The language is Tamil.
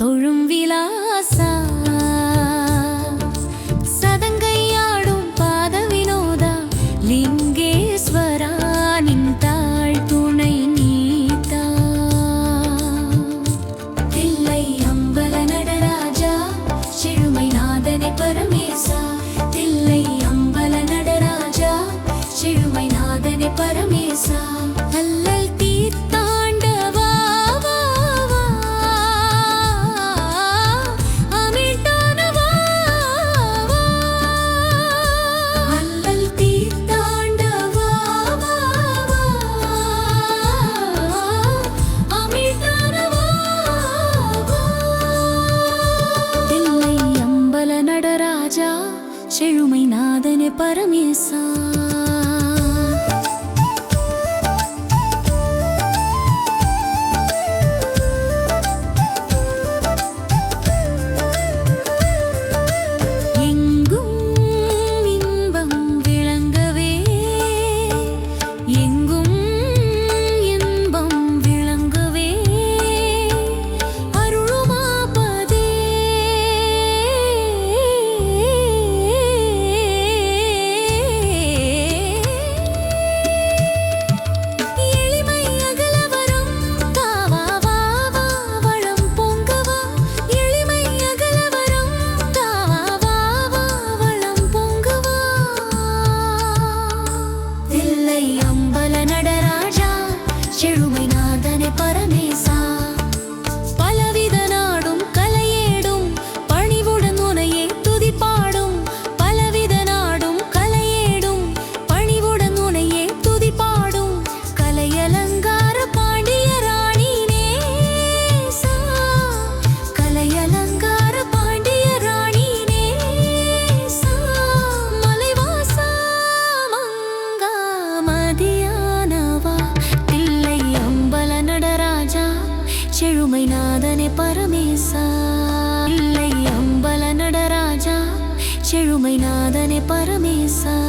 തൊഴും വിലാസ பரமேசா. உண்மை நாதனே பரமேசா. இல்லை அம்பல நடராஜா. செழுமை நாதனே பரமேசா.